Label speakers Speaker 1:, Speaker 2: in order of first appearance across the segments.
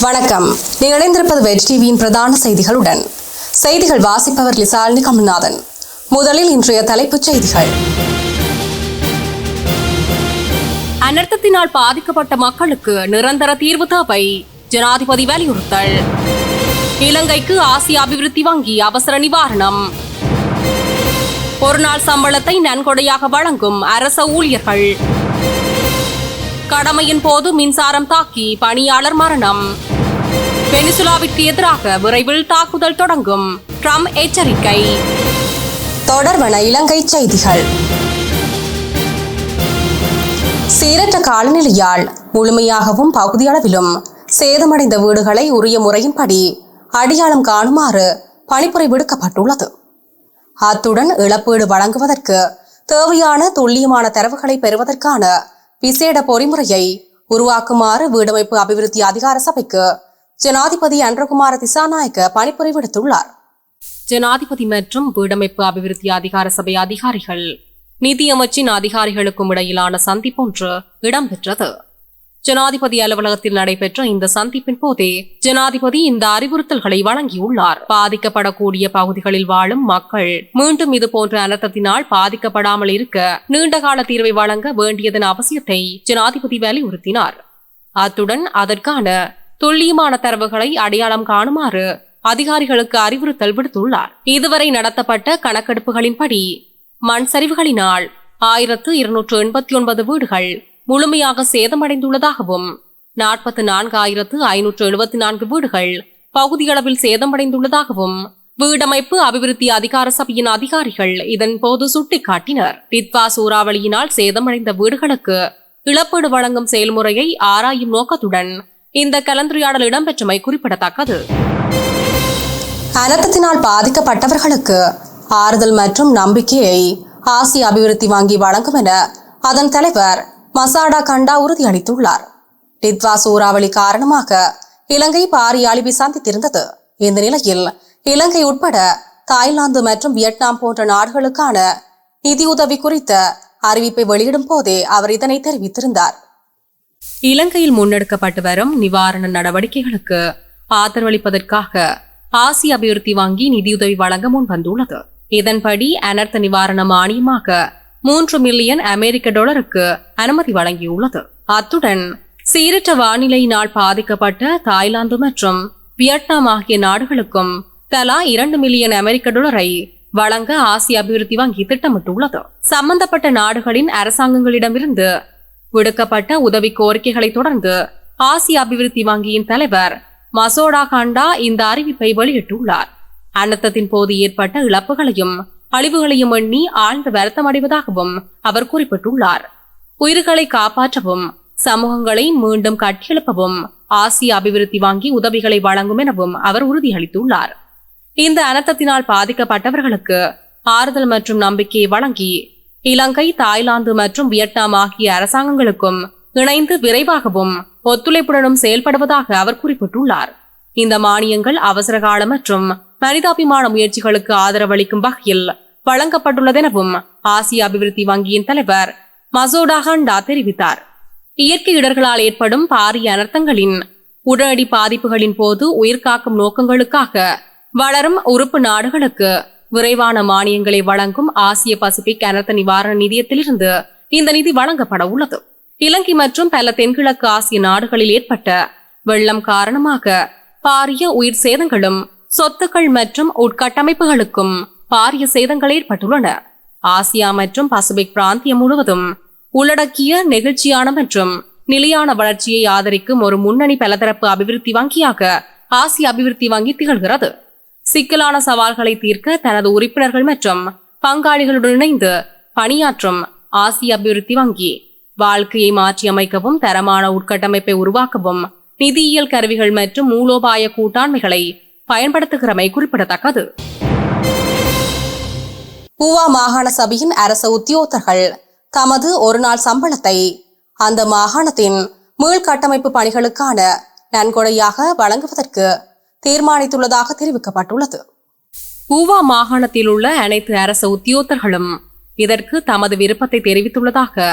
Speaker 1: வணக்கம். நீங்கள் இணைந்திருப்பது வெஜ் டிவியின் பிரதான செய்திகளுடன். செய்திகள் வாசிப்பவர் லிசாலினி கமல்நாதன். முதலில் இன்றைய தலைப்புச் செய்திகள். அனர்த்தத்தினால் பாதிக்கப்பட்ட மக்களுக்கு நிரந்தர தீர்வு தேவை. ஜனாதிபதி வலியுறுத்தல். இலங்கைக்கு ஆசிய அபிவிருத்தி வங்கி அவசர நிவாரணம். ஒரு நாள் சம்பளத்தை நன்கொடையாக வழங்கும் அரச ஊழியர்கள். கடமையின் போது மின்சாரம் தாக்கி பணியாளர் மரணம். வெனிசுலாவிற்கு எதிராக விரைவில் தாக்குதல் தொடங்கும். ட்ரம்ப் எச்சரிக்கை. தொடர்வன இலங்கை செய்திகள். சீரற்ற காலநிலையால் முழுமையாகவும் பகுதியளவிலும் சேதமடைந்த வீடுகளை உரிய முறையின்படி அடையாளம் காணுமாறு பணிப்புரை விடுக்கப்பட்டுள்ளது. அத்துடன் இழப்பீடு வழங்குவதற்கு தேவையான துல்லியமான தரவுகளை பெறுவதற்கான விசேட பொறிமுறையை உருவாக்குமாறு வீடமைப்பு அபிவிருத்தி அதிகார சபைக்கு ஜனாதிபதி அன்றகுமார திசாநாயக்க பணிப்புரை விடுத்துள்ளார் ஜனாதிபதி மற்றும் வீடமைப்பு அபிவிருத்தி அதிகார சபை அதிகாரிகள் நிதியமைச்சின் அதிகாரிகளுக்கும் இடையிலான சந்திப்பொன்று இடம்பெற்றது. ஜனாதிபதி அலுவலகத்தில் நடைபெற்ற இந்த சந்திப்பின் போதே ஜனாதிபதி இந்த அறிவுறுத்தல்களை வழங்கியுள்ளார். பாதிக்கப்படக்கூடிய பகுதிகளில் வாழும் மக்கள் மீண்டும் இது போன்ற அனர்த்தத்தினால் பாதிக்கப்படாமல் இருக்க நீண்டகால தீர்வை வழங்க வேண்டியதன் அவசியத்தை ஜனாதிபதி வலியுறுத்தினார். அத்துடன் அதற்கான துல்லியமான தரவுகளை அடையாளம் காணுமாறு அதிகாரிகளுக்கு அறிவுறுத்தல் விடுத்துள்ளார். இதுவரை நடத்தப்பட்ட கணக்கெடுப்புகளின்படி மண் சரிவுகளினால் ஆயிரத்து இருநூற்று எண்பத்தி ஒன்பது வீடுகள் முழுமையாக சேதமடைந்துள்ளதாகவும் நாற்பத்தி நான்கு ஆயிரத்து ஐநூற்று எழுபத்தி நான்கு வீடுகள் பகுதியளவில் சேதமடைந்துள்ளதாகவும் வீடமைப்பு அபிவிருத்தி அதிகார சபையின் அதிகாரிகள் இதன் போது சுட்டிக்காட்டினர். டிட்வா சூறாவளியினால் சேதமடைந்த வீடுகளுக்கு இழப்பீடு வழங்கும் செயல்முறையை ஆராயும் நோக்கத்துடன் இந்த கலந்துரையாடல் இடம்பெற்றமை குறிப்பிடத்தக்கது. அனர்த்தத்தினால் பாதிக்கப்பட்டவர்களுக்கு ஆறுதல் மற்றும் நம்பிக்கையை ஆசிய அபிவிருத்தி வங்கி வழங்கும் என அதன் தலைவர் மசாடா கண்டா உறுதியளித்துள்ளார். டித்வா சூறாவளி காரணமாக இலங்கை பாரிய அழிவை சந்தித்திருந்தது. இந்த நிலையில் இலங்கை உட்பட தாய்லாந்து மற்றும் வியட்நாம் போன்ற நாடுகளுக்கான நிதியுதவி குறித்த அறிவிப்பை வெளியிடும் போதே அவர் இதனை தெரிவித்திருந்தார். இலங்கையில் முன்னெடுக்கப்பட்டு வரும் நிவாரண நடவடிக்கைகளுக்கு ஆதரவளிப்பதற்காக ஆசிய அபிவிருத்தி வங்கி நிதியுதவி வழங்க முன் வந்துள்ளது இதன்படி அனர்த்த நிவாரண மானியமாக மூன்று மில்லியன் அமெரிக்க டாலருக்கு அனுமதி வழங்கியுள்ளது. அத்துடன் சீரற்ற வானிலையினால் பாதிக்கப்பட்ட தாய்லாந்து மற்றும் வியட்நாம் ஆகிய நாடுகளுக்கும் தலா இரண்டு மில்லியன் அமெரிக்க டாலரை வழங்க ஆசிய அபிவிருத்தி வங்கி திட்டமிட்டுள்ளது. சம்பந்தப்பட்ட நாடுகளின் அரசாங்கங்களிடமிருந்து விடுக்கப்பட்ட உதவி கோரிக்கைகளை தொடர்ந்து ஆசிய அபிவிருத்தி வங்கியின் தலைவர் மசோடா காண்டா இந்த அறிவிப்பை வெளியிட்டுள்ளார். அனர்த்தத்தின் போது ஏற்பட்ட இழப்புகளையும் அழிவுகளையும் எண்ணி ஆழ்ந்த வருத்தம் அடைவதாகவும் அவர் குறிப்பிட்டுள்ளார். உயிர்களை காப்பாற்றவும் சமூகங்களை மீண்டும் கட்டியெழுப்பவும் ஆசிய அபிவிருத்தி வங்கி உதவிகளை வழங்கும் எனவும் அவர் உறுதியளித்துள்ளார். இந்த அனர்த்தத்தினால் பாதிக்கப்பட்டவர்களுக்கு ஆறுதல் மற்றும் நம்பிக்கையை வழங்கி இலங்கை தாய்லாந்து மற்றும் வியட்நாம் ஆகிய அரசாங்கங்களுக்கும் இணைந்து விரைவாகவும் ஒத்துழைப்புடனும் செயல்படுவதாக அவர் குறிப்பிட்டுள்ளார். இந்த மானியங்கள் அவசரகால மற்றும் மனிதாபிமான முயற்சிகளுக்கு ஆதரவளிக்கும் வகையில் வழங்கப்பட்டுள்ளதெனவும் ஆசிய அபிவிருத்தி வங்கியின் தலைவர் மசோடா ஹண்டா தெரிவித்தார். இயற்கை இடர்களால் ஏற்படும் பாரிய அனர்த்தங்களின் உடனடி பாதிப்புகளின் போது உயிர்காக்கும் நோக்கங்களுக்காக வளரும் உறுப்பு நாடுகளுக்கு விரைவான மானியங்களை வழங்கும் ஆசிய பசிபிக் அனர்த்த நிவாரண நிதியத்திலிருந்து இந்த நிதி வழங்கப்பட உள்ளது. இலங்கை மற்றும் பல தென்கிழக்கு ஆசிய நாடுகளில் ஏற்பட்ட வெள்ளம் காரணமாக பாரிய உயிர் சேதங்களும் சொத்துக்கள் மற்றும் உட்கட்டமைப்புகளுக்கும் பாரிய சேதங்கள் ஏற்பட்டுள்ளன. ஆசியா மற்றும் பசிபிக் பிராந்தியம் முழுவதும் உள்ளடக்கிய நெகிழ்ச்சியான மற்றும் நிலையான வளர்ச்சியை ஆதரிக்கும் ஒரு முன்னணி பலதரப்பு அபிவிருத்தி வங்கியாக ஆசிய அபிவிருத்தி வங்கி திகழ்கிறது. சிக்கலான சவால்களை தீர்க்க தனது உறுப்பினர்கள் மற்றும் பங்காளிகளுடன் இணைந்து பணியாற்றும் ஆசிய அபிவிருத்தி வங்கி வாழ்க்கையை மாற்றியமைக்கவும் தரமான உட்கட்டமைப்பை உருவாக்கவும் நிதியியல் கருவிகள் மற்றும் மூலோபாய கூட்டாண்மைகளை பயன்படுத்துகிறமை குறிப்பிடத்தக்கது. ஊவா மாகாண சபையின் அரச உத்தியோகர்கள் தமது ஒரு நாள் சம்பளத்தை அந்த மாகாணத்தின் மீள்கட்டமைப்பு பணிகளுக்கான நன்கொடையாக வழங்குவதற்கு தீர்மானித்துள்ளதாக தெரிவிக்கப்பட்டுள்ளது. ஊவா மாகாணத்தில் உள்ள அனைத்து அரச உத்தியோகர்களும் இதற்கு தமது விருப்பத்தை தெரிவித்துள்ளதாக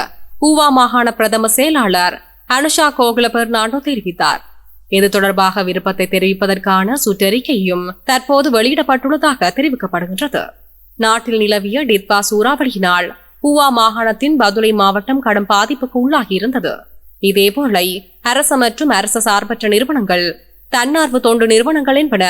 Speaker 1: ஊவா மாகாண பிரதம செயலாளர் அனுஷா கோகுல பெர்னாண்டோ தெரிவித்தார். இது தொடர்பாக விருப்பத்தை தெரிவிப்பதற்கான சுற்றறிக்கையும் தற்போது வெளியிடப்பட்டுள்ளதாக தெரிவிக்கப்படுகின்றது. நாட்டில் நிலவிய டிட்பா சூறாவளியினால் ஊவா மாகாணத்தின் பதுளை மாவட்டம் கடும் பாதிப்புக்கு உள்ளாகியிருந்தது. இதேபோல அரச மற்றும் அரச சார்பற்ற நிறுவனங்கள் தன்னார்வ தொண்டு நிறுவனங்கள் என்பன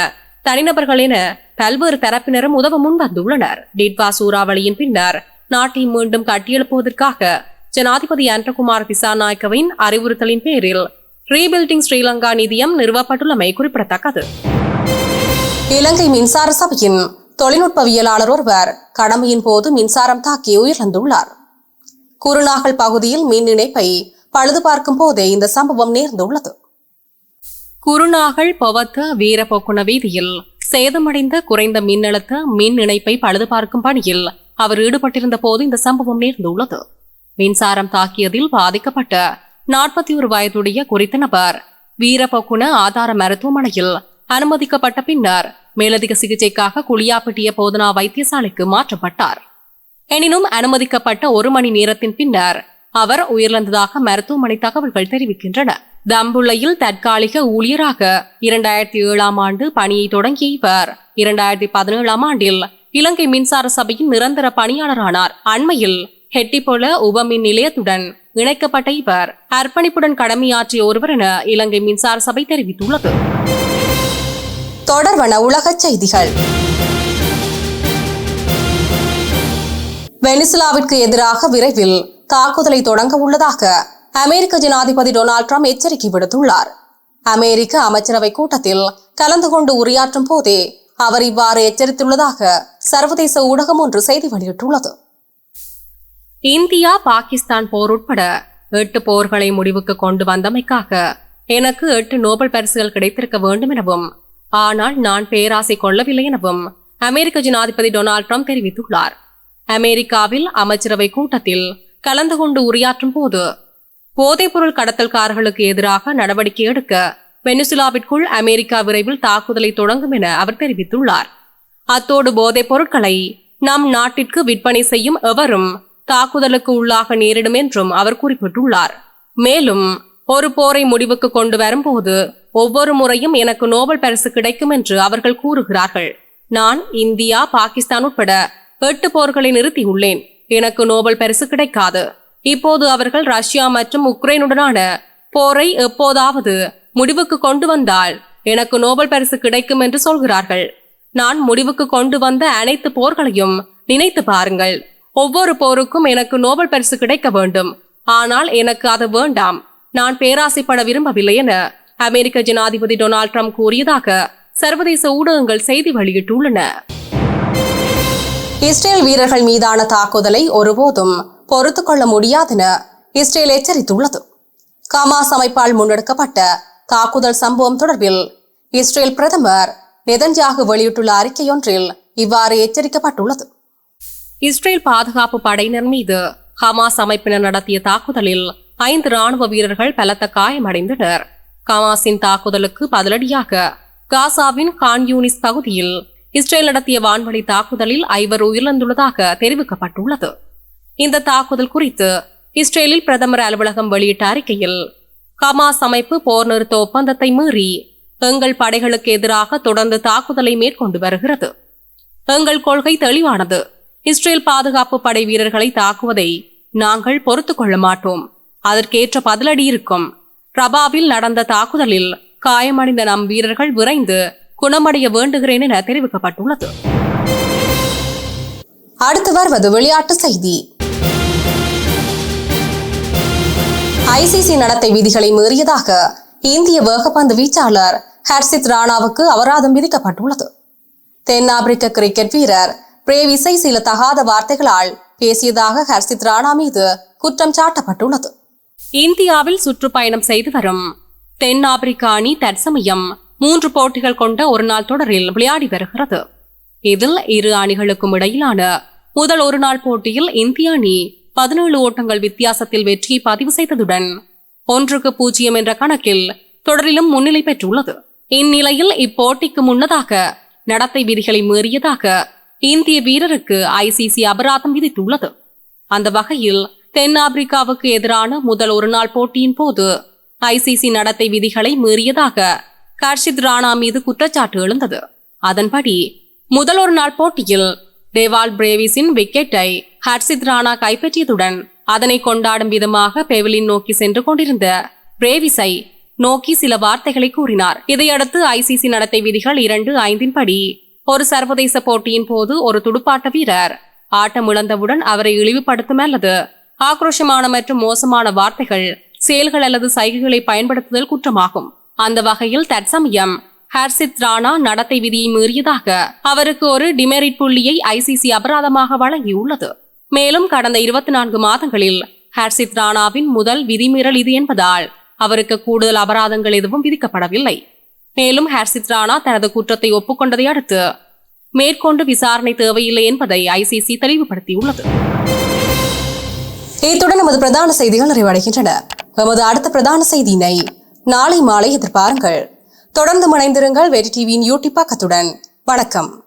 Speaker 1: தனிநபர்கள் என பல்வேறு தரப்பினரும் உதவ முன்வந்துள்ளனர். டிட்வா சூறாவளியின் பின்னர் நாட்டை மீண்டும் கட்டியெழுப்புவதற்காக ஜனாதிபதி அன்றகுமார் திசாநாயக்கவின் அறிவுறுத்தலின் பேரில் ரீபில்டிங் ஸ்ரீலங்கா நிதியம் நிறுவப்பட்டுள்ளமை குறிப்பிடத்தக்கது. இலங்கை மின்சார சபையின் தொழில்நுட்பவியலாளர் ஒருவர் கடமையின் போது மின்சாரம் தாக்கி உயிரிழந்துள்ளார். குருநாகல் பகுதியில் மின் இணைப்பை பழுது பார்க்கும் போதே இந்த சம்பவம் நேர்ந்துள்ளது. குருநாகல் பவத்த வீரபோக்குண வீதியில் சேதமடைந்த குறைந்த மின்னழுத்த மின் இணைப்பை பழுது பார்க்கும் பணியில் அவர் ஈடுபட்டிருந்த போது இந்த சம்பவம் நேர்ந்துள்ளது. மின்சாரம் தாக்கியதில் பாதிக்கப்பட்ட நாற்பத்தி ஒரு வயதுடைய குறித்த நபர் வீரபோக்குண ஆதார மருத்துவமனையில் அனுமதிக்கப்பட்ட பின்னர் மேலதிக சிகிச்சைக்காக குளியாப்பட்டிய போதனா வைத்தியசாலைக்கு மாற்றப்பட்டார். எனினும் அனுமதிக்கப்பட்ட ஒரு மணி நேரத்தின் பின்னர் அவர் உயிரிழந்ததாக மருத்துவமனை தகவல்கள் தெரிவிக்கின்றன. தம்புள்ளையில் தற்காலிக ஊழியராக இரண்டாயிரத்தி ஏழாம் ஆண்டு பணியை தொடங்கிய இவர். இரண்டாயிரத்தி பதினேழாம் ஆண்டில் இலங்கை மின்சார சபையின் நிரந்தர பணியாளரானார். அண்மையில் ஹெட்டிபொல உபமின் நிலையத்துடன் இணைக்கப்பட்ட இவர் அர்ப்பணிப்புடன் கடமையாற்றிய ஒருவர் என இலங்கை மின்சார சபை தெரிவித்துள்ளது. தொடர்வன உலகச் செய்திகள். வெனிசுலாவிற்கு எதிராக விரைவில் தாக்குதலை தொடங்க உள்ளதாக அமெரிக்க ஜனாதிபதி டொனால்ட் ட்ரம்ப் எச்சரிக்கை விடுத்துள்ளார். அமெரிக்க அமைச்சரவை கூட்டத்தில் கலந்து கொண்டு உரையாற்றும் போதே அவர் இவ்வாறு எச்சரித்துள்ளதாக சர்வதேச ஊடகம் ஒன்று செய்தி வெளியிட்டுள்ளது. இந்தியா பாகிஸ்தான் போர் உட்பட எட்டு போர்களை முடிவுக்கு கொண்டு வந்தமைக்காக எனக்கு எட்டு நோபல் பரிசுகள் கிடைத்திருக்க வேண்டும் எனவும் ஆனால் நான் பேராசை கொள்ளவில்லை எனவும் அமெரிக்க ஜனாதிபதி டொனால்ட் ட்ரம்ப் தெரிவித்துள்ளார். அமெரிக்காவில் அமைச்சரவை கூட்டத்தில் கலந்து கொண்டு உரையாற்றும் போது போதைப்பொருள் கடத்தல்காரர்களுக்கு எதிராக நடவடிக்கை எடுக்க வெனிசுலாவிற்குள் அமெரிக்கா விரைவில் தாக்குதலை தொடங்கும் என அவர் தெரிவித்துள்ளார். அத்தோடு போதைப் பொருட்களை நம் நாட்டிற்கு விற்பனை செய்யும் எவரும் தாக்குதலுக்கு உள்ளாக நேரிடும் என்றும் அவர் குறிப்பிட்டுள்ளார். மேலும் ஒரு போரை முடிவுக்கு கொண்டு வரும்போது ஒவ்வொரு முறையும் எனக்கு நோபல் பரிசு கிடைக்கும் என்று அவர்கள் கூறுகிறார்கள். நான் இந்தியா பாகிஸ்தான் உட்பட எட்டு போர்களை நிறுத்தியுள்ளேன். எனக்கு நோபல் பரிசு கிடைக்காது. இப்போது அவர்கள் ரஷ்யா மற்றும் உக்ரைனுடனான போரை எப்போதாவது முடிவுக்கு கொண்டு வந்தால் எனக்கு நோபல் பரிசு கிடைக்கும் என்று சொல்கிறார்கள். நான் முடிவுக்கு கொண்டு வந்த அனைத்து போர்களையும் நினைத்து பாருங்கள். ஒவ்வொரு போருக்கும் எனக்கு நோபல் பரிசு கிடைக்க வேண்டும். ஆனால் எனக்கு அது வேண்டாம். நான் பேராசைப்பட விரும்பவில்லை என அமெரிக்க ஜனாதிபதி டொனால்ட் ட்ரம்ப் கூறியதாக சர்வதேச ஊடகங்கள் செய்தி வெளியிட்டுள்ளன. இஸ்ரேல் வீரர்கள் மீதான தாக்குதலை ஒருபோதும் பொறுத்து கொள்ள முடியாதென இஸ்ரேல் எச்சரித்துள்ளது. கமாஸ் அமைப்பால் முன்னெடுக்கப்பட்ட தாக்குதல் சம்பவம் தொடர்பில் இஸ்ரேல் பிரதமர் நெதன்யாகு வெளியிட்டுள்ள அறிக்கையொன்றில் இவ்வாறு எச்சரிக்கப்பட்டுள்ளது. இஸ்ரேல் பாதுகாப்பு படையினர் மீது ஹமாஸ் அமைப்பினர் நடத்திய தாக்குதலில் ஐந்து ராணுவ வீரர்கள் பலத்த காயமடைந்தனர். ஹமாஸின் தாக்குதலுக்கு பதிலடியாக காசாவின் கான்யூனிஸ் பகுதியில் இஸ்ரேல் நடத்திய வான்வழி தாக்குதலில் ஐவர் உயிரிழந்துள்ளதாக தெரிவிக்கப்பட்டுள்ளது. இந்த தாக்குதல் குறித்து இஸ்ரேலில் பிரதமர் அலுவலகம் வெளியிட்ட அறிக்கையில் ஹமாஸ் அமைப்பு போர் நிறுத்த ஒப்பந்தத்தை மீறி எங்கள் படைகளுக்கு எதிராக தொடர்ந்து தாக்குதலை மேற்கொண்டு வருகிறது. எங்கள் கொள்கை தெளிவானது. இஸ்ரேல் பாதுகாப்பு படை வீரர்களை தாக்குவதை நாங்கள் பொறுத்துக் கொள்ள மாட்டோம். அதற்கேற்ற பதிலடி இருக்கும். ரபாவில் நடந்த தாக்குதலில் காயமடைந்த நம் வீரர்கள் விரைந்து குணமடைய வேண்டுகிறேன் என தெரிவிக்கப்பட்டுள்ளது. அடுத்து வருவது விளையாட்டு செய்தி. ஐசிசி நடத்தை விதிகளை மீறியதாக இந்திய வேகப்பந்து வீச்சாளர் ஹர்ஷித் ராணாவுக்கு அபராதம் விதிக்கப்பட்டுள்ளது. தென்னாப்பிரிக்க கிரிக்கெட் வீரர் பிரேவிசை சில தகாத வார்த்தைகளால் பேசியதாக ஹர்ஷித் ராணா மீது குற்றம் சாட்டப்பட்டுள்ளது. இந்தியாவில் சுற்றுப்பயணம் செய்து வரும் தென்னாப்பிரிக்க அணி தற்சமயம் மூன்று போட்டிகள் கொண்ட ஒருநாள் தொடரில் விளையாடி வருகிறது. இதில் இரு அணிகளுக்கும் இடையிலான முதல் ஒருநாள் போட்டியில் இந்திய அணி பதினேழு ஓட்டங்கள் வித்தியாசத்தில் வெற்றியை பதிவு செய்ததுடன் ஒன்றுக்கு பூஜ்ஜியம் என்ற கணக்கில் தொடரிலும் முன்னிலை பெற்றுள்ளது. இந்நிலையில் இப்போட்டிக்கு முன்னதாக நடத்தை விதிகளை மீறியதாக இந்திய வீரருக்கு ஐசிசி அபராதம் விதித்துள்ளது. அந்த வகையில் தென்னாப்பிரிக்காவுக்கு எதிரான முதல் ஒருநாள் போட்டியின் போது ஐசிசி நடத்தை விதிகளை மீறியதாக கர்ஷித் ராணா மீது குற்றச்சாட்டு எழுந்தது. அதன்படி முதல் ஒரு நாள் போட்டியில் டேவால் பிரேவிஸின் விக்கெட்டை ஹர்ஷித் ராணா கைப்பற்றியதுடன் அதனை கொண்டாடும் விதமாக பெவிலின் நோக்கி சென்று கொண்டிருந்த பிரேவிஸை நோக்கி சில வார்த்தைகளை கூறினார். இதையடுத்து ஐசிசி நடத்தை விதிகள் இரண்டு ஐந்தின் படி ஒரு சர்வதேச போட்டியின் போது ஒரு துடுப்பாட்ட வீரர் ஆட்டம் இழந்தவுடன் அவரை இழிவுபடுத்தும் அல்லது ஆக்ரோஷமான மற்றும் மோசமான வார்த்தைகள் செயல்கள் அல்லது சைகைகளை பயன்படுத்துதல் குற்றமாகும். அந்த வகையில் தற்சமயம் ஹர்சித் ராணா நடத்தை விதியை மீறியதாக அவருக்கு ஒரு டிமெரிட் புள்ளியை ஐசிசி அபராதமாக வழங்கியுள்ளது. மேலும் கடந்த இருபத்தி நான்கு மாதங்களில் ஹர்சித் ராணாவின் முதல் விதிமீறல் இது என்பதால் அவருக்கு கூடுதல் அபராதங்கள் எதுவும் விதிக்கப்படவில்லை. மேலும் ஹர்சித் ராணா தனது குற்றத்தை ஒப்புக்கொண்டதை அடுத்து மேற்கொண்டு விசாரணை தேவையில்லை என்பதை ஐசிசி தெளிவுபடுத்தியுள்ளது. இத்துடன் நமது பிரதான செய்திகள் நிறைவடைகின்றன. நமது அடுத்த பிரதான செய்தியினை நாளை மாலை எதிர்பாருங்கள். தொடர்ந்து மனைந்திருங்கள் வெரி டிவியின் யூடியூப் பக்கத்துடன். வணக்கம்.